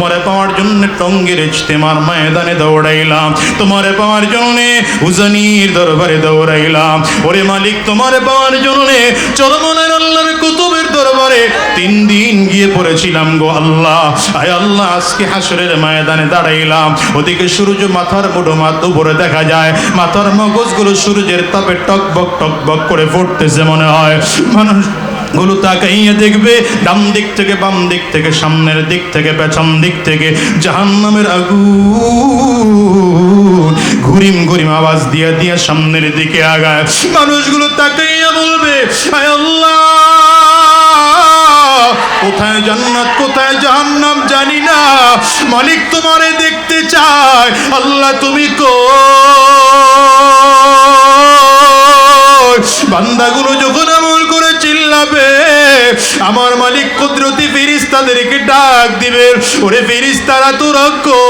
তোমারে পাওয়ার জন্য টঙ্গের ইজতেমার ময়দানে দৌড়াইলাম। তোমারে পাওয়ার জন্য উজানির দরবারে দৌড়াইলাম। ওরে মালিক, তোমারে পাওয়ার জন্য চরমনের আল্লাহর কুতুবের দরবারে তিন দিন গিয়ে পড়েছিলাম গো আল্লাহ। আয় আল্লাহ, আজকে হাসরের ময়দানে দাঁড়াইলাম। ওদিকে সূর্য মাথার মুঠো মাথ উপরে দেখা যায়। মাথার মগজগুলো সূর্যের তাপে টকবক টকবক করে ফুটতেছে মনে হয়। মানুষ গুলো তাকাইয়া দেখবে, ডান দিক থেকে বাম দিক থেকে, সামনের দিক থেকে, পেছন দিক থেকে, জাহান্নামের আগুন। ঘুরিম ঘুরিম আওয়াজ দিয়া দিয়া সামনের দিকে আগায়। মানুষগুলো তাকাইয়া বলবে আল্লাহ, কোথায় জান্নাত, কোথায় জাহান্নাম জানি না। মালিক তোমারে দেখতে চায়। আল্লাহ, তুমি আমার মালিক কুদরতি ফিরিস তাদেরকে ডাক দিবে ওরে ফিরিস তারা তো রক্ষো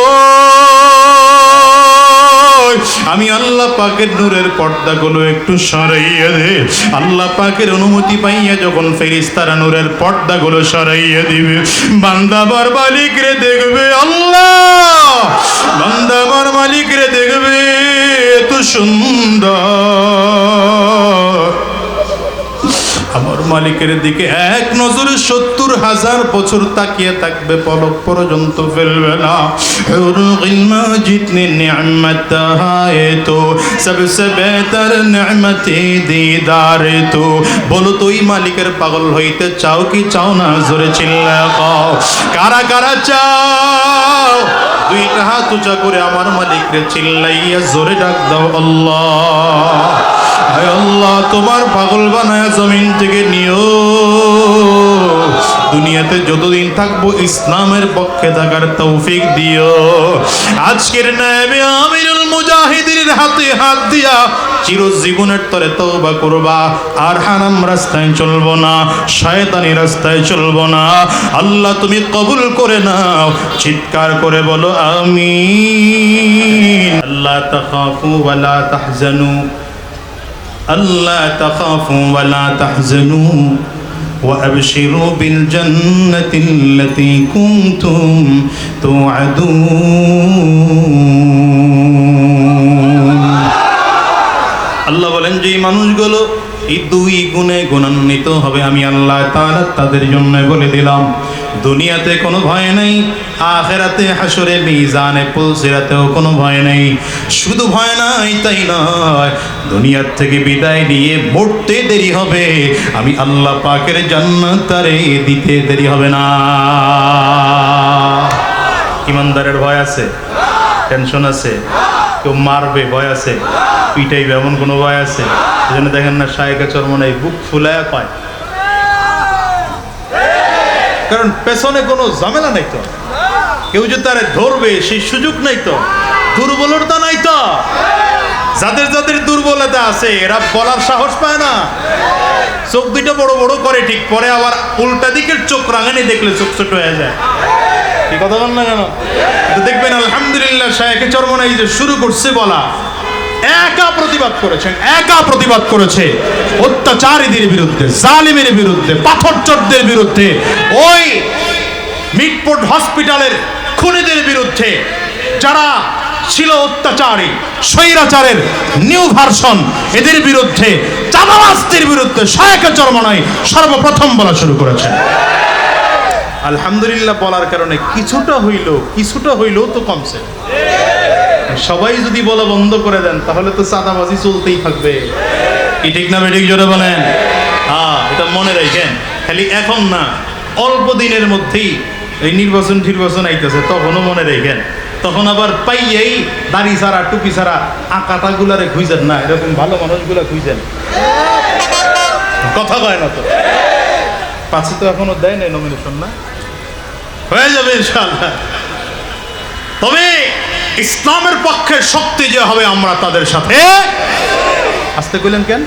আমি আল্লাহ পাকের নূরের পর্দাগুলো একটু সরাইয়া দে। আল্লাহ পাকের অনুমতি পাইয়া যখন ফেরিস্তারা নূরের পর্দাগুলো সরাইয়া দিবে বান্দাবার মালিক রে দেখবে আল্লাহ। বান্দাবার মালিক রে দেখবে, এত সুন্দর। মালিকের দিকে এক নজরে সত্তর হাজার বছর তাকিয়ে থাকবে, পলক পর্যন্ত ফেলবে না। জিতনে তো সবসে দিদার তো। বলো তুই মালিকের পাগল হইতে চাও কি চাও না? জোরে চিল্লা কও। কারা কারা চাও? দুইটা হাত উঁচা করে আমার মালিকরে চিল্লাইয়া জোরে ডাক দাও আল্লাহ। হায় আল্লাহ, তোমার পাগল বানায় জমিন থেকে নিও। দুনিয়াতে যতদিন থাকব, ইসলামের পক্ষে থাকার তৌফিক দিও। আজকের নামে আমিরুল মুজাহিদিনের হাতে হাত দিয়া চিরজীবনের তরে তওবা করবা। আর হারাম রাস্তায় চলবো না, শয়তানি রাস্তায় চলবো না। আল্লাহ, তুমি কবুল করে নাও, চিৎকার করে বলো, আমিন। আল্লাহ তাখাফু ওয়ালা তাহজানু। ألا تخافوا ولا تحزنوا وأبشروا بالجنة التي كنتم توعدون আল্লাহ বলেন যে এই মানুষগুলো এই দুই গুণে গুণান্বিত হবে আমি আল্লাহ তাআলা তাদের জন্য বলে দিলাম। দুনিয়াতে কোনো ভয় নেই, আখেরাতে হাসরে মিজানে পুলসিরাতেও কোনো ভয় নেই। শুধু ভয় নাই, তাই নয়, দুনিয়ার থেকে বিদায় নিয়ে মরতে দেরি হবে। আমি আল্লাহ পাকের জান্নাত তারে দিতে দেরি হবে না। ইমানদারের ভয় আছে, টেনশন আছে। কেউ মারবে, ভয় আছে? পিটাইবে, এমন কোনো ভয় আছে? এই দেখেন না শায়কা চরমনাই বুক ফুলায় পায়। কারণ পেছনে কোনো ঝামেলা নাই তো। কেউ যে তারে ধরবে, সেই সুযোগ নাই তো। দুর্বলতা নাই তো। যাদের যাদের দুর্বলতা আছে, এরা বলার সাহস পায় না। চোখ দুইটা বড় বড় করে ঠিক, পরে আবার উল্টা দিকের চোখ রাঙানি দেখলে চোখ ছোট হয়ে যায়। কি কথা বল না কেন? দেখবেন আলহামদুলিল্লাহ শাহেকে চরমনাই যে শুরু করছে বলা। একা প্রতিবাদ করেছেন, একা প্রতিবাদ করেছে। অত্যাচারীদের বিরুদ্ধে, জালিমের বিরুদ্ধে, পাথরচরদের বিরুদ্ধে, ওই মিটপোর্ট হসপিটালের খুনিদের বিরুদ্ধে যারা ছিল অত্যাচারী, স্বৈরাচারের নিউ ভার্সন, এদের বিরুদ্ধে চাঁদাবাস্তির বিরুদ্ধে শায়কে চরমনাই সর্বপ্রথম বলা শুরু করেছেন। আলহামদুলিল্লাহ বলার কারণে কিছুটা হইল কিছুটা হইলেও তো কমছে। সবাই যদি বলা বন্ধ করে দেন, তাহলে তো চাঁদাবাজি চলতেই থাকবে। কি ঠিক না বেঠিক জোরে বলেন? হ্যাঁ এটা মনে রাখেন। খালি এখন না, অল্প দিনের মধ্যেই এই নির্বাচন নির্বাচন আইতেছে, তখনও মনে রেখেন। তখন আবার পাইয়েই দাড়ি ছাড়া, টুপি ছাড়া আঁকাটা গুলারে খুঁজেন না, এরকম ভালো মানুষগুলা খুঁজেন। কথা কয় না তো। পাঁচে তো এখনও দেয় নাই নমিনেশন না? হয়ে যাবে ইনশাআল্লাহ। তবে ইসলামের পক্ষে শক্তি যে হবে আমরা তাদের সাথে। আসতে কইলেন কেন?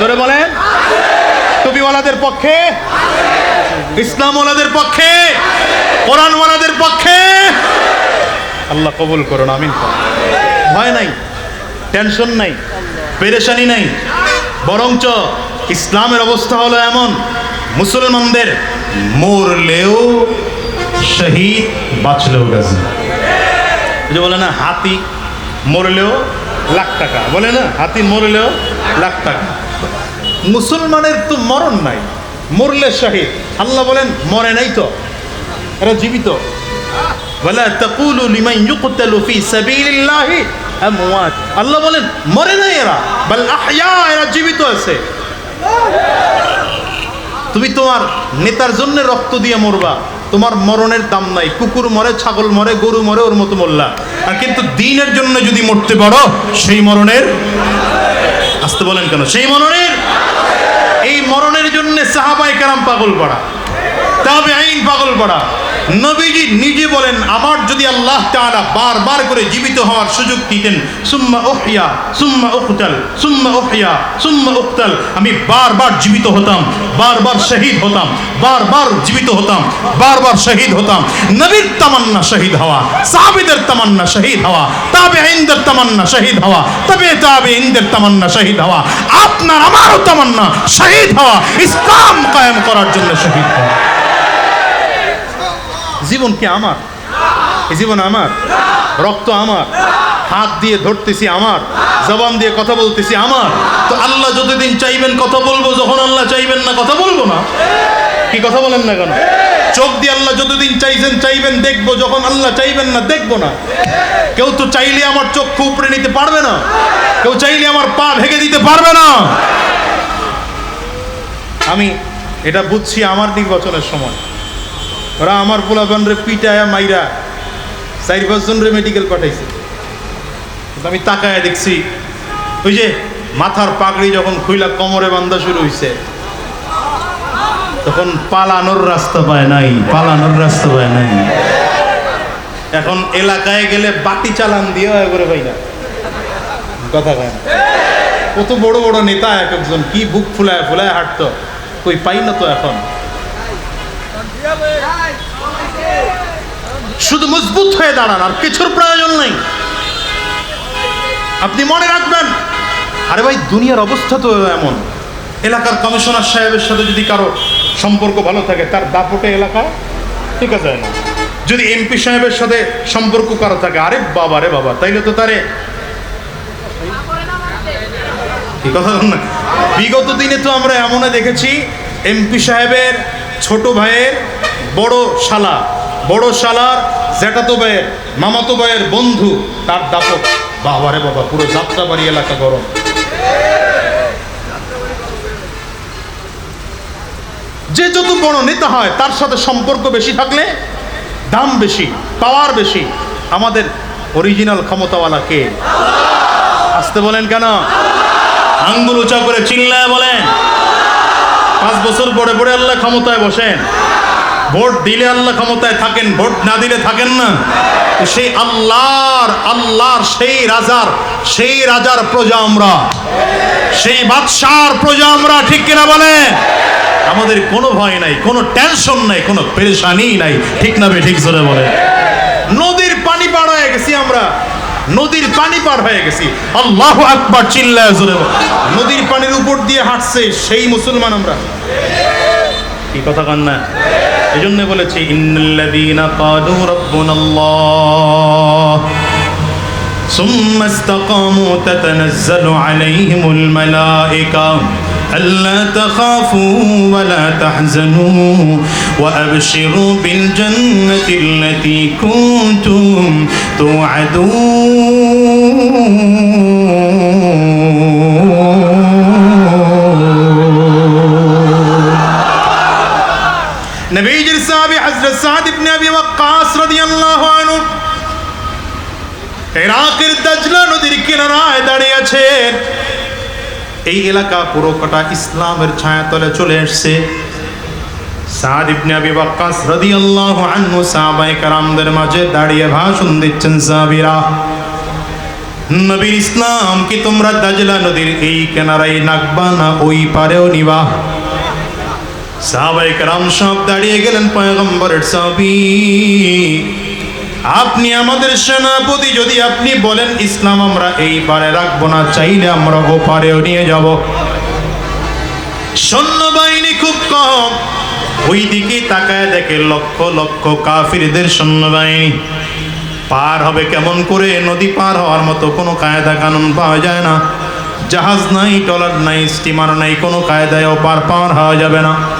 জোরে বলেন। টুপিওয়ালাদের পক্ষে? ইসলামওয়ালাদের পক্ষে? কোরআনওয়ালাদের পক্ষে? আল্লাহ কবুল করুন আমিন ভয় নাই টেনশন নাই পেরেশানি নাই। বরঞ্চ ইসলামের অবস্থা হলো এমন মুসলমানদের মরলেও শহীদ বাঁচলেও গাজী। যে বলে না, হাতি মরলেও লাখ টাকা। বলে না, হাতি মরলেও লাখ টাকা। মুসলমানের তো মরণ নাই, মরলে শহীদ। আল্লাহ বলেন, মরে নাই তো, এরা জীবিত। আল্লাহ বলেন, মরে নাই এরা এরা জীবিত আছে। তুমি তোমার নেতার জন্য রক্ত দিয়ে মরবা। তোমার মরণের দাম নাই। কুকুর মরে, ছাগল মরে, গরু মরে, ওর মতো মরলা আর কিন্তু দিনের জন্য যদি মরতে পারো, সেই মরণের আসতে বলেন কেন? সেই মরণের? এই মরণের জন্য সাহাবাই কারাম পাগল পড়া। তবে আইন পাগল পড়া। নবীজি নিজে বলেন, আমার যদি আল্লাহ তাআলা বারবার করে জীবিত হওয়ার সুযোগ দিতেন, সুম্মা উহইয়া, সুম্মা উকতাল সুম্মা উহইয়া, সুম্মা উকতাল আমি বারবার জীবিত হতাম, বারবার শহীদ হতাম, বারবার জীবিত হতাম, বারবার শহীদ হতাম। নবীর তামান্না শহীদ হওয়া, সাহাবীদের তামান্না শহীদ হওয়া তাবে আইনদের তামান্না শহীদ হওয়া, তবে তাবে আইনদের তামান্না শহীদ হওয়া, আপনার, আমারও তামান্না শহীদ হওয়া, ইসলাম কায়েম করার জন্য শহীদ হওয়া। জীবন কি আমার? এই জীবন আমার? রক্ত আমার? হাত দিয়ে ধরতেছি আমার? জবান দিয়ে কথা বলতেছি আমার? তো আল্লাহ যতদিন চাইবেন কথা বলব, যখন আল্লাহ চাইবেন না কথা বলব না। কি কথা বলেন না কেন? চোখ দিয়ে আল্লাহ যতদিন চাইছেন, চাইবেন, দেখব। যখন আল্লাহ চাইবেন না, দেখব না। কেউ তো চাইলে আমার চক্ষু উপরে নিতে পারবে না। কেউ চাইলে আমার পা ভেঙে দিতে পারবে না। আমি এটা বুঝছি আমার নির্বাচনের সময়। ওরা আমার পোলাপান রে পিটায়া মাইরা চার পাঁচজন রে মেডিকেল পাঠাইছে আমি তাকায় দেখছি, ওই যে মাথার পাগড়ি যখন খুইলা কোমরে বান্ধা শুরু হইছে, তখন পালানোর রাস্তা পায় নাই, পালানোর রাস্তা পায় নাই। এখন এলাকায় গেলে বাটি চালান দিয়ে করে পাই না। কথা কয় কত বড় বড় নেতা এক একজন, কি বুক ফুলায় ফুলায় হাঁটতো, কই পাই না তো এখন? শুধু মজবুত হয়ে দাঁড়ান, আর কিছুর প্রয়োজন নেই। আপনি মনে রাখবেন, আরে ভাই, দুনিয়ার অবস্থা তো এমন। এলাকার কমিশনার সাহেবের সাথে যদি কারও সম্পর্ক ভালো থাকে, তার দাপটে এলাকায় ঠিক আছে না। যদি এমপি সাহেবের সাথে সম্পর্ক কারও থাকে, আরে বাবা রে বাবা, তাইলে তো তারে বিগত দিনে তো আমরা এমন দেখেছি, এমপি সাহেবের ছোট ভাইয়ের বড় শালা। বড় শালার জ্যাঠাতো ভাইয়ের মামাতো ভাইয়ের বন্ধু, তার দাপট। বাবারে বাবা, পুরো যাত্রাবাড়ি এলাকা গরম। যে যত বড় নেতা হয়, তার সাথে সম্পর্ক বেশি থাকলে দাম বেশি, পাওয়ার বেশি। আমাদের অরিজিনাল ক্ষমতাওয়ালা কে? আসতে বলেন কেন? আঙ্গুল উঁচা করে চিল্লায় বলেন। পাঁচ বছর পরে পরে আল্লাহ ক্ষমতায় বসেন। ভোট দিলে আল্লাহ ক্ষমতায় থাকেন, ভোট না দিলে থাকেন না। সেই আল্লাহর আল্লাহর সেই রাজার সেই রাজার প্রজা আমরা। সেই বাদশার প্রজা আমরা, ঠিক কিনা বলে? আমাদের কোনো ভয় নাই, কোনো টেনশন নাই, কোনো পেরেশানি নাই, ঠিক না ঠিক জোরে বলে। নদীর পানি পার হয়ে গেছি আমরা। নদীর পানি পার হয়ে গেছি। আল্লাহ আকবার, চিল্লায় জোরে। নদীর পানির উপর দিয়ে হাঁটছে সেই মুসলমান আমরা। কি কথা কান না? এই জন্য বলেছি ইন্নাল্লাযীনা ক্বালু রাব্বুনাল্লাহ ثم استقاموا تتنزل عليهم الملائكة ألا تخافوا ولا تحزنوا وأبشروا بالجنة التي كنتم توعدون হযরত সাদ ইবনে আবি ওয়াক্কাস রাদিয়াল্লাহু আনহু ইরাকের দাজলা নদীর কিনারায় দাঁড়িয়ে আছেন। এই এলাকা পুরো কটা ইসলামের ছায়াতলে চলে আসছে সাদ ইবনে আবি ওয়াক্কাস রাদিয়াল্লাহু আনহু সাহাবায়ে কেরামদের মাঝে দাঁড়িয়ে ভাষণ দিচ্ছেন সাহাবীরা, নবীর ইসলাম কি তোমরা দাজলা নদীর এই কিনারায় নাকবা না ওই পারেও নিবা? সাহাবাই কারাম সব দাঁড়িয়ে গেলেন পয়গম্বরের সাবি আপনি আমাদের সেনাপতি, যদি আপনি বলেন, ইসলাম আমরা এই পারে রাখব না, চাইলে আমরা ও পারেও নিয়ে যাব। সৈন্যবাহিনী খুব কম। ওই দিকে তাকায় দেখে লক্ষ লক্ষ কাফিরদের সৈন্যবাহিনী। পার হবে কেমন করে, নদী পার হওয়ার মতো কোনো কায়দা কানুন পাওয়া যায় না। জাহাজ নাই টলার নাই, স্টিমার নাই, কোনো কায়দায় ও পার পার হওয়া যাবে না।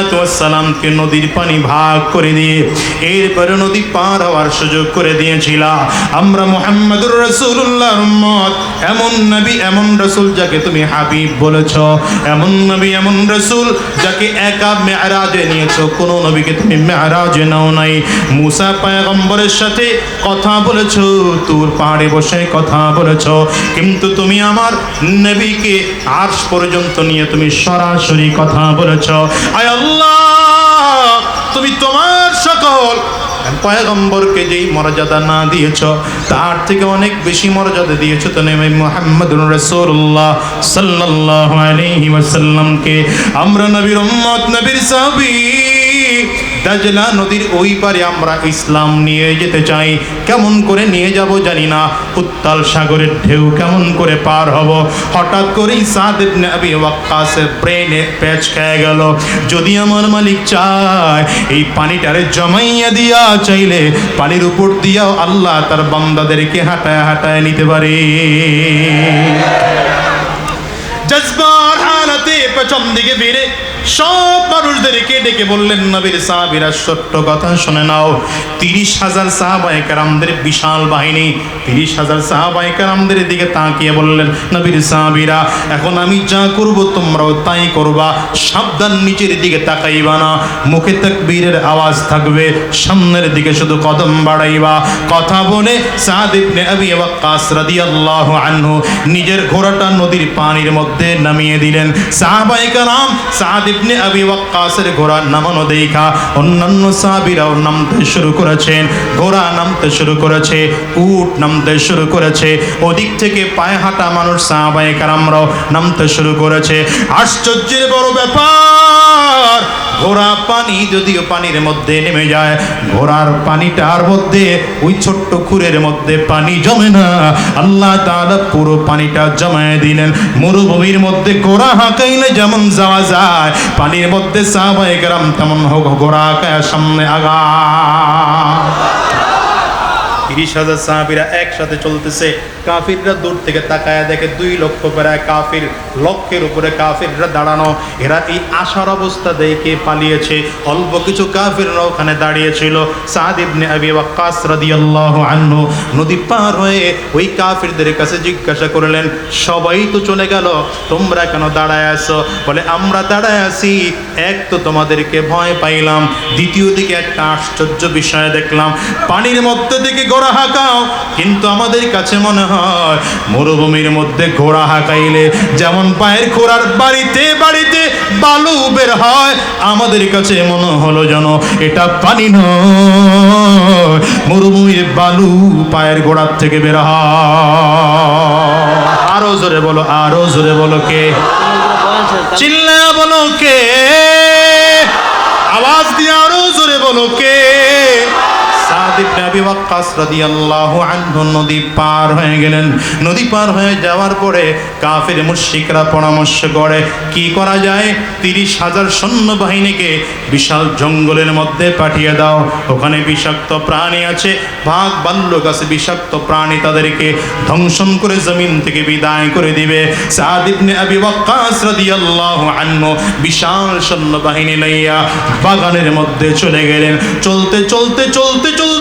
ওয়াসসালামকে নদীর পানি ভাগ করে দিয়ে এরপরে নদী পার হওয়ার সুযোগ করে দিয়েছিলা। আমরা মুহাম্মদুর রাসূলুল্লাহর উম্মত, এমন নবী, এমন রাসূল যাকে তুমি হাবিব বলেছ, এমন নবী, এমন রাসূল যাকে একা মেরাজে নিয়েছো, কোন নবীকে তুমি মেরাজে নাও নাই। মুসা পয়গম্বরের সাথে কথা বলেছ, তোর পাহাড়ে বসে কথা বলেছ, কিন্তু তুমি আমার নবীকে আজ পর্যন্ত নিয়ে তুমি সরাসরি কথা বলেছ। আয় আল্লাহ, তুমি তোমার সকল পয়গম্বরকে যেই মর্যাদা না দিয়েছ, তার থেকে অনেক বেশি মর্যাদা দিয়েছ, তো মোহাম্মদ রসুল্লাহ সাল্লাহ আলাইহি ওয়াসাল্লামকে। আমরা নবীর উম্মত, নবীর সাহাবী দাজলা নদীর ওই পারে আমরা ইসলাম নিয়ে যেতে চাই। কেমন করে নিয়ে যাব জানি না। উত্তাল সাগরের ঢেউ কেমন করে পার হব? হঠাৎ করেই সাদ ইবনে আবি ওয়াক্কাসের ব্রেনে প্যাচ খেয়ে গেল। যদি আমার মালিক চায়, এই পানিটারে জমাইয়া দিয়া চাইলে পানির উপর দিয়াও আল্লাহ তার বান্দাদেরকে হাঁটায় হাঁটায় নিতে পারে। জজবার হালাতে পেছন দিকে ফিরে সব মানুষদেরকে ডেকে বললেন, নবীর সাহাবিরা ছোট্ট কথা শুনে নাও। তিরিশ হাজার সাহাবাই কারামদের বিশাল বাহিনী তিরিশ হাজার সাহাবাই কারামদের দিকে তাকিয়ে বললেন, নবীর সাহাবিরা, এখন আমি যা করব তোমরাও তাই করবা। সাবধান নিচের দিকে তাকাইবা না। মুখে তাকবীরের আওয়াজ থাকবে, সামনের দিকে শুধু কদম বাড়াইবা। কথা বলে সাদ ইবনে আবি ওয়াক্কাস রাদিয়াল্লাহু আনহু নিজের ঘোড়াটা নদীর পানির মধ্যে নামিয়ে দিলেন। সাহাবায়ে কারাম সাদ ইবনে আবি ওয়াক্কাসের ঘোড়া নামানো দেখা। অন্যান্য সাহাবীরাও নামতে শুরু করেছেন, ঘোড়া নামতে শুরু করেছে, উট নামতে শুরু করেছে, ওদিক থেকে পায়ে হাঁটা মানুষ সাহাবায়ে কারামরাও নামতে শুরু করেছে। আশ্চর্যের বড় ব্যাপার! ঘোড়া পানি যদিও পানির মধ্যে নেমে যায়, ঘোড়ার পানিটার মধ্যে, ওই ছোট্ট খুরের মধ্যে পানি জমে না। আল্লাহ তাআলা পুরো পানিটা জমায়ে দিলেন। মরুভূমির মধ্যে ঘোড়া হাঁকাইলে যেমন যাওয়া যায়, পানির মধ্যে সাহাবায়ে কেরাম তেমন হোক ঘোড়া সামনে আগা তিরিশ হাজার সাহাবিরা একসাথে চলতেছে। কাফিররা দূর থেকে তাকায় দেখে দুই লক্ষ প্রায় কাফির লক্ষের উপরে কাফিররা দাঁড়ানো। এরা এই আশার অবস্থা দেখে পালিয়েছে। অল্প কিছু কাফিররা ওখানে দাঁড়িয়েছিল। সাদ আবি রাদিয়াল্লাহু আনহু নদী পার হয়ে ওই কাফিরদের কাছে জিজ্ঞাসা করলেন, সবাই তো চলে গেল, তোমরা কেন দাঁড়ায় আছো? বলে, আমরা দাঁড়ায় আছি। এক তো তোমাদেরকে ভয় পাইলাম, দ্বিতীয় দিকে একটা আশ্চর্য বিষয় দেখলাম। পানির মধ্যে থেকে ঘোড়া হাঁকাও, কিন্তু আমাদের কাছে মনে হয় মরুভূমির মধ্যে ঘোড়া হাঁকাইলে যেমন পায়ের ঘোড়ার বাড়িতে বাড়িতে বালু বের হয়, আমাদের কাছে মনে হলো যেন এটা পানি নয়। মরুভূমির বালু পায়ের গোড়ার থেকে বের হয়। আরও জোরে বলো, আরও জোরে বলো কে? চিল্লা বলো কে? আওয়াজ দিয়ে আরও জোরে বলো কে? বিশাল জঙ্গলের মধ্যে পাঠিয়ে দাও। ওখানে বিষাক্ত প্রাণী আছে। ভাগ বাল্যক আছে বিষাক্ত প্রাণী তাদেরকে ধ্বংসন করে জমিন থেকে বিদায় করে দিবে। বিশাল লইয়া বাগানের মধ্যে চলে গেলেন। চলতে চলতে চলতে চলতে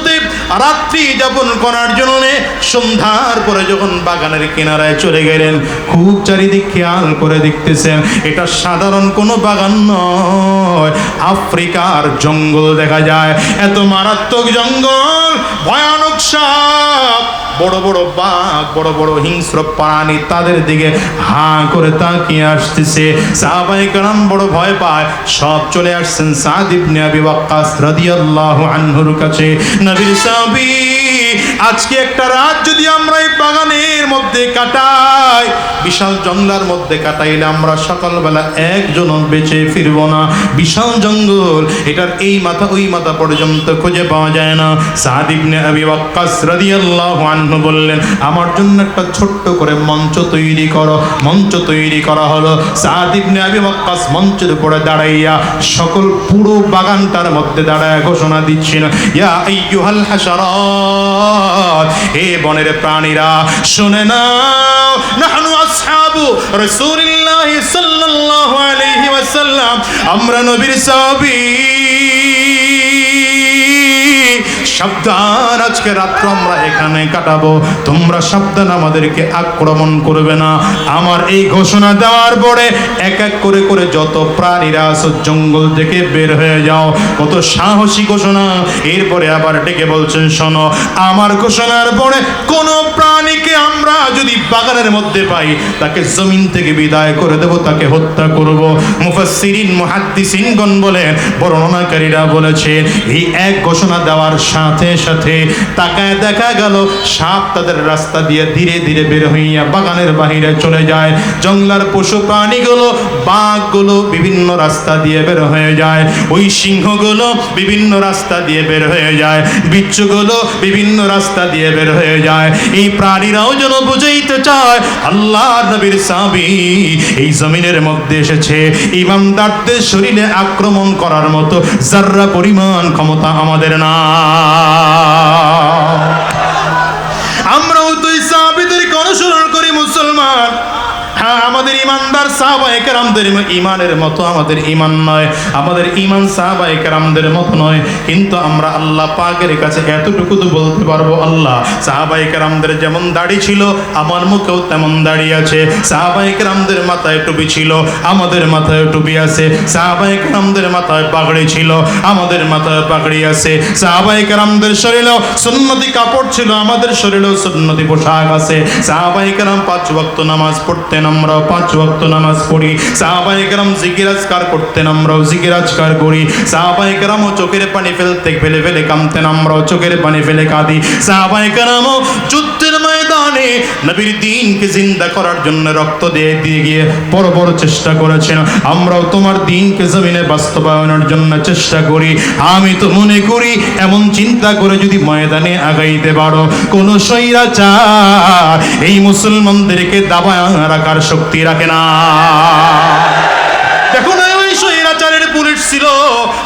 রাত্রি যাপন করার জন্য সন্ধ্যার পরে যখন বাগানের কিনারায় চলে গেলেন, খুব চারিদিক খেয়াল করে দেখতেছেন, এটা সাধারণ কোনো বাগান নয়। আফ্রিকার জঙ্গল দেখা যায়, এত মারাত্মক জঙ্গল, ভয়ানক সাপ, বড় বড় বাঘ, বড় বড় হিংস্র প্রাণী তাদের দিকে হাঁ করে তাকিয়ে আসতেছে। সাহাবাই কালাম বড় ভয় পায়। সব চলে আসছেন সাদ ইবনে আবি ওয়াক্কাস রাদিয়াল্লাহু আনহুর কাছে। নবীর সাহাবী আজকে একটা রাত যদি আমরা এই বাগানের মধ্যে কাটাই, বিশাল জঙ্গলার মধ্যে কাটাইলে আমরা সকালবেলা একজন বেঁচে ফিরব না। বিশাল জঙ্গল, এটার এই মাথা ওই মাথা পর্যন্ত খুঁজে পাওয়া যায় না। সাদ ইবনে আবি ওয়াক্কাস রাদিয়াল্লাহু আনহু বললেন, আমার জন্য একটা ছোট্ট করে মঞ্চ তৈরি করো। মঞ্চ তৈরি করা হলো। সাদ ইবনে আবি ওয়াক্কাস মঞ্চের উপরে দাঁড়াইয়া সকল পুরো বাগানটার মধ্যে দাঁড়ায় ঘোষণা দিচ্ছেন, ইয়া আইয়ুহাল হাশারাত হে বনের প্রাণীরা শুনে সাল্লাল্লাহু আলাইহি আমরা নবীর সাহাবী। সাবধান, আজকে রাত্র আমরা এখানে কাটাবো। তোমরা সাবধান, আমাদেরকে আক্রমণ করবে না। আমার এই ঘোষণা দেওয়ার পরে এক এক করে করে যত প্রাণীরা আছো, জঙ্গল থেকে বের হয়ে যাও। কত সাহসী ঘোষণা। এরপরে আবার ডেকে বলছেন, শোনো, আমার ঘোষণার পরে কোন প্রাণীকে আমরা যদি বাগানের মধ্যে পাই, তাকে জমিন থেকে বিদায় করে দেব, তাকে হত্যা করব। মুফাসসিরিন, মুহাদ্দিসিনগণ বলেন, বর্ণনাকারীরা বলেছেন এই এক ঘোষণা দেওয়ার সাথে সাথে তাকায় দেখা গেল, সাপ তাদের রাস্তা দিয়ে ধীরে ধীরে বের হইয়া বাগানের বাহিরে চলে যায়। জঙ্গলার পশু প্রাণীগুলো, বাঘগুলো বিভিন্ন রাস্তা দিয়ে বের হয়ে যায়। ওই সিংহগুলো বিভিন্ন রাস্তা দিয়ে বের হয়ে যায়। বিচ্ছুগুলো বিভিন্ন রাস্তা দিয়ে বের হয়ে যায়। এই প্রাণীরাও যেন বুঝাইতে চায়, আল্লাহ নবীর সাবি এই জমিনের মধ্যে এসেছে। ইমামদারদের শরীরে আক্রমণ করার মতো যার্রা পরিমাণ ক্ষমতা আমাদের না now. আমাদের ইমানদার সাহাবায়ে কেরামদের ইমানের মতো আমাদের ইমান নয়। আমাদের ইমান সাহাবায়ে কেরামদের মতো নয়। কিন্তু আমরা আল্লাহ পাকের কাছে এতটুকু তো বলতে পারব, আল্লাহ সাহাবায়ে কেরামদের যেমন দাড়ি ছিল, আমার মুখেও তেমন দাড়ি আছে। সাহাবায়ে কেরামদের মাথায় টুপি ছিল, আমাদের মাথায় টুপি আছে। সাহাবায়ে কেরামদের মাথায় পাগড়ি ছিল, আমাদের মাথায় পাগড়ি আছে। সাহাবায়ে কেরামদের শরীরেও সুন্নতি কাপড় ছিল, আমাদের শরীরেও সুন্নতি পোশাক আছে। সাহাবায়ে কেরাম পাঁচ ওয়াক্ত নামাজ পড়তেন, আমরাও পাঁচ ওয়াক্ত নামাজ পড়ি। সাহাবায়ে কেরাম জিকিরাজকার করতেন আমরাও জিকিরাজকার করি। সাহাবায়ে কেরামও চোখের পানি ফেলতে ফেলে ফেলে কামতেন আমরাও চোখের পানি ফেলে কাঁদি। সাহাবায়ে কেরামও যুদ্ধের ময়দানে নবীর দিনকে জিন্দা করার জন্য রক্ত দিয়ে দিয়ে গিয়ে বড় বড় চেষ্টা করেছেন। আমরাও তোমার দিনকে জমিনে বাস্তবায়নের জন্য চেষ্টা করি। আমি তো মনে করি, এমন চিন্তা করে যদি ময়দানে আগাইতে পারো। কোন স্বৈরাচার এই মুসলমানদেরকে দাবায় রাখার শক্তি রাখে না। দেখো না, ওই স্বৈরাচারের পুলিশ ছিল,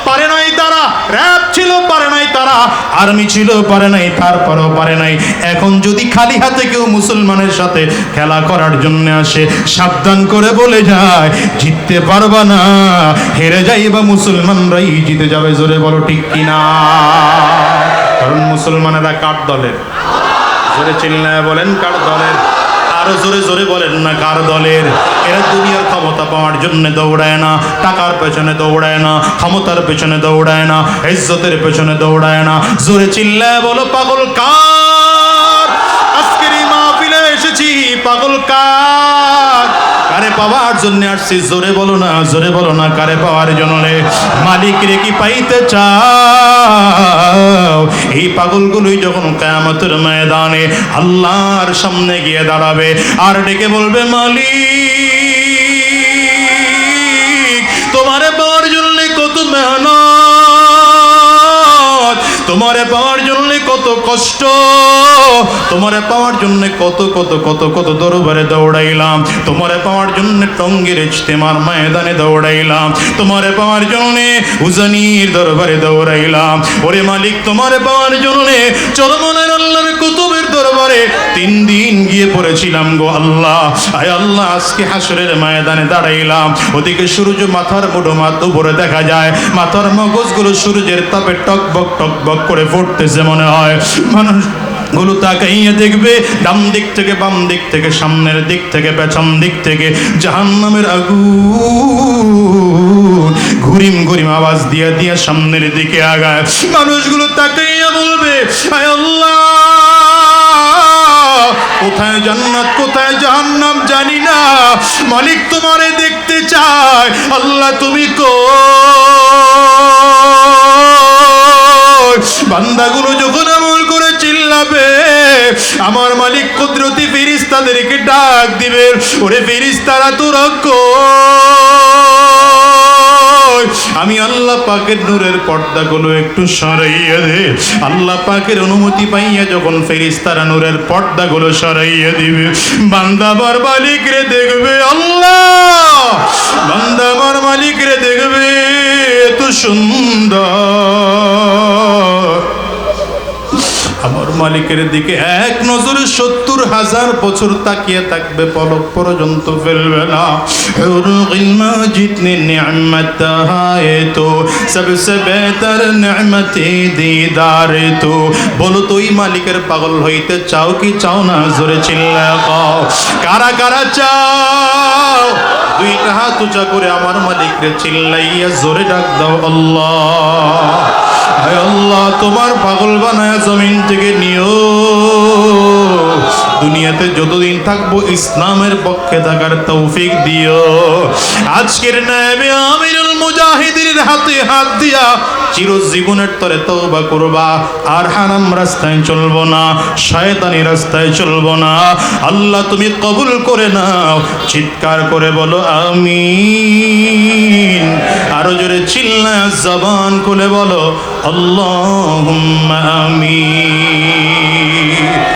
পারে নাই তারা, র্যাব ছিল, পারে তারা আর্মি ছিল, পারে নাই, তারপরও পারে নাই। এখন যদি খালি হাতে কেউ মুসলমানের সাথে খেলা করার জন্য আসে, সাবধান করে বলে যায়, জিততে পারবা না, হেরে যাইবা মুসলমানরাই, জিতে যাবে জোরে বলো ঠিক কিনা? কারণ মুসলমানেরা কার দলের? জোরে চিল্লায় বলেন, কার দলের? আরও জোরে জোরে বলেন না, কার দলের? এরা দুনিয়ার ক্ষমতা পাওয়ার জন্য দৌড়ায় না, টাকার পেছনে দৌড়ায় না, ক্ষমতার পেছনে দৌড়ায় না, ইজ্জতের পেছনে দৌড়ায় না। জোরে চিল্লায় বলো, পাগল কার? আজকের এই মাহফিলে এসেছি, পাগল কার কারে পাওয়ার জন্য আসছি? জোরে বলো না, জোরে বলো না, কারে পাওয়ার জন্য? মালিক রে কি পাইতে চাও? এই পাগলগুলোই যখন কেয়ামতের ময়দানে আল্লাহর সামনে গিয়ে দাঁড়াবে আর ডেকে বলবে, মালিক, তোমারে পাওয়ার জন্য কত মেহনত, তোমারে পাওয়ার কষ্ট তোমারে পাওয়ার জন্য কত কত কত কত দরবারে দৌড়াইলাম। তোমারে পাওয়ার জন্য টঙ্গির ইজতেমার ময়দানে দৌড়াইলাম। তোমারে পাওয়ার জন্য উজানির দরবারে দৌড়াইলাম। ওরে মালিক, তোমারে পাওয়ার জন্য চরমনের আল্লাহর কুতুবের দরবারে তিন দিন গিয়ে পড়েছিলাম গো আল্লাহ। আয় আল্লাহ, আজকে হাসরের ময়দানে দাঁড়াইলাম। ওদিকে সূর্য মাথার মুঠো মাথ উপরে দেখা যায়, মাথার মগজগুলো সূর্যের তাপে টকবক টকবক করে ফুটতেছে মনে হয়। মানুষগুলো তাকাইয়া দেখবে, ডান দিক থেকে বাম দিক থেকে, সামনের দিক থেকে, পেছন দিক থেকে, জাহান্নামের আগুন। ঘুরিম ঘুরিম আওয়াজ দিয়া দিয়া সামনের দিকে আগায়। মানুষগুলো তাকাইয়া বলবে, আয় আল্লাহ, কোথায় জান্নাত, কোথায় জাহান্নাম জানি না। মালিক তোমারে দেখতে চায়, আল্লাহ তুমি কো বান্দাগুলো যখন আমল করে চিল্লাবে, আমার মালিক কুদরতি ফিরিস্তাদেরকে ডাক দিবে, ওরে ফিরিস্তারা তো রক্ষ আমি আল্লাহ পাকের নূরের পর্দাগুলো একটু সরাইয়া দে। আল্লাহ পাকের অনুমতি পাইয়া যখন ফেরিস্তারা নূরের পর্দাগুলো সরাইয়া দিবে বান্দাবার মালিক রে দেখবে, আল্লাহ! বান্দাবার মালিক রে দেখবে, এত সুন্দর। মালিকের দিকে এক নজরে সত্তর হাজার বছর তাকিয়ে থাকবে, পলক পর্যন্ত ফেলবে না। জিতনে তো সবসে বেহতর নিয়ামতে দিদার তো। বলো তো ওই মালিকের পাগল হইতে চাও কি চাও না? জোরে চিল্লা কও। কারা কারা চাও? দুইটা হাত উঁচা করে আমার মালিকরে চিল্লাইয়া জোরে ডাক দাও আল্লাহ। হায় আল্লাহ, তোমার পাগল বানায় জমিন থেকে নিও। দুনিয়াতে যতদিন থাকব, ইসলামের পক্ষে থাকার তৌফিক দিও। আজকের নামে আমিরুল মুজাহিদের হাতে হাত দিয়া চিরজীবনের তরে তওবা করবা। আর হারাম রাস্তায় চলবো না, শয়তানি রাস্তায় চলবো না। আল্লাহ তুমি কবুল করে নাও, চিৎকার করে বলো, আমিন। আরও জোরে চিল্লা, জবান খুলে বলো আল্লাহ আমিন।